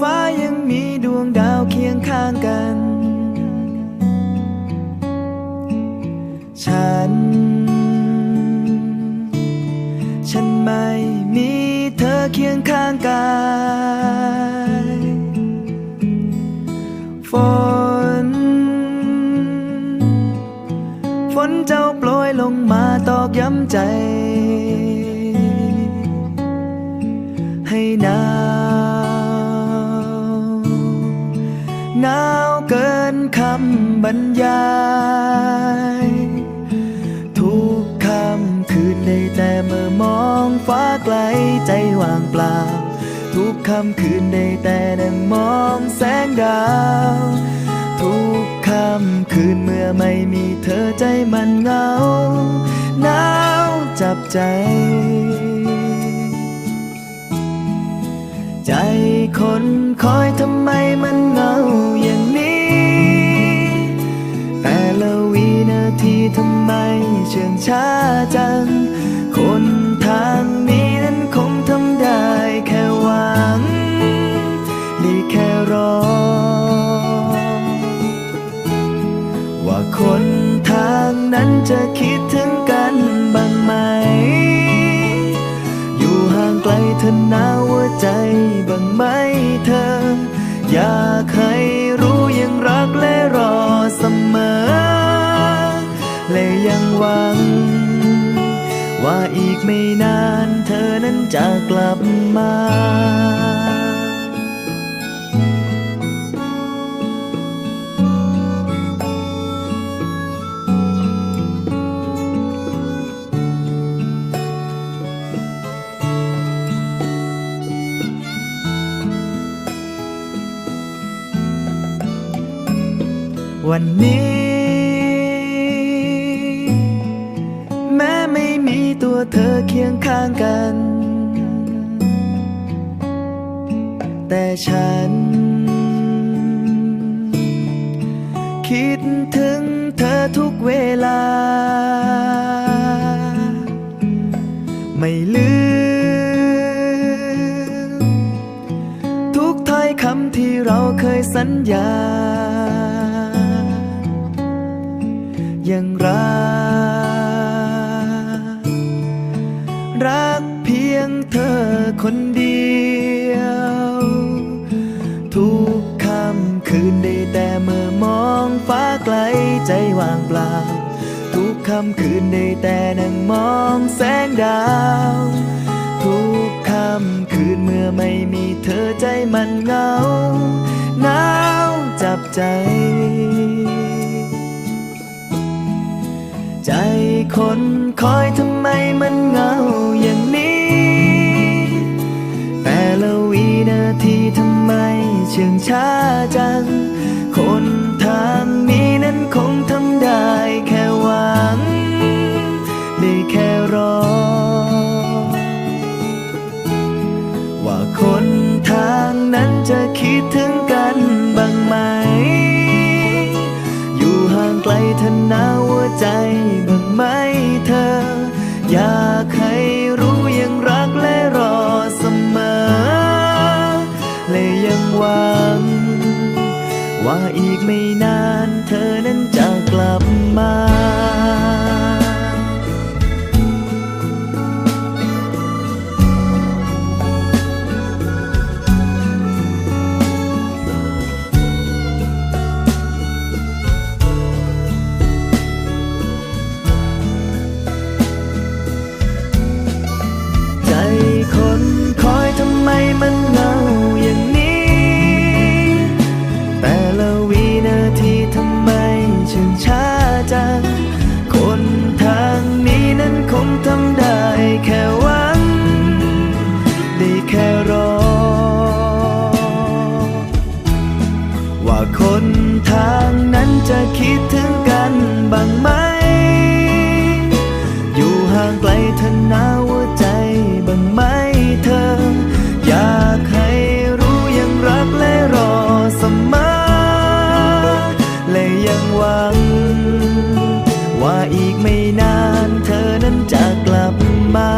ฟ้ายังมีดวงดาวเคียงข้างกัน ฉัน ฉันไม่มีเธอเคียงข้างกายฝน ฝนเจ้าโปรยลงมาตอกย้ำใจ หนาวหนาวเกินคำบรรยาย ทุกคำคืนได้แต่เมื่อมองฟ้าไกลใจว่างเปล่า ทุกคำคืนได้แต่นั่งมองแสงดาว ทุกคำคืนเมื่อไม่มีเธอใจมันเหงาหนาวจับใจ คนคอยทำไมมันเหงาอย่างนี้ แต่ละวินาทีทำไมเชื่องช้าจัง ธอหนาวหัวใจบ้างไหมเธอ อยากให้รู้ยังรักและรอเสมอ และยังหวัง ว่าอีกไม่นานเธอนั้นจะกลับมา วันนี้ แม้ไม่มีตัวเธอเคียงข้างกัน แต่ฉัน คิดถึงเธอทุกเวลา ไม่ลืม ทุกถ้อยคำที่เราเคยสัญญา ยังรัก รักเพียงเธอคนเดียว ทุกคำคืนได้แต่เมื่อมองฟ้าไกลใจว่างเปล่า ทุกคำคืนได้แต่นั่งมองแสงดาว ทุกคำคืนเมื่อไม่มีเธอใจมันเหงาหนาวจับใจ คนคอยทำไมมันเหงาอย่างนี้ แต่ละวินาทีทำไมเชื่องช้าจัง คนทางนี้นั้นคงทำได้แค่หวัง ได้แค่รอ ว่าคนทางนั้นจะคิดถึงกันบ้างไหม อยู่ห่างไกลเธอหนาวหัวใจบ้าง ไหมเธอ อยากให้รู้ยังรักและรอเสมอ และยังหวัง ว่าอีกไม่นานเธอนั้นจะกลับมา มันเหงาอย่างนี้ แต่ละวินาทีทำไมฉันช้าจัง คนทางนี้นั้นคงทำได้แค่วัง ได้แค่รอ ว่าคนทางนั้นจะคิดถึงกันบ้างไหม อยู่ห่างไกลเธอหนาว ว่าอีกไม่นานเธอนั้นจะกลับมา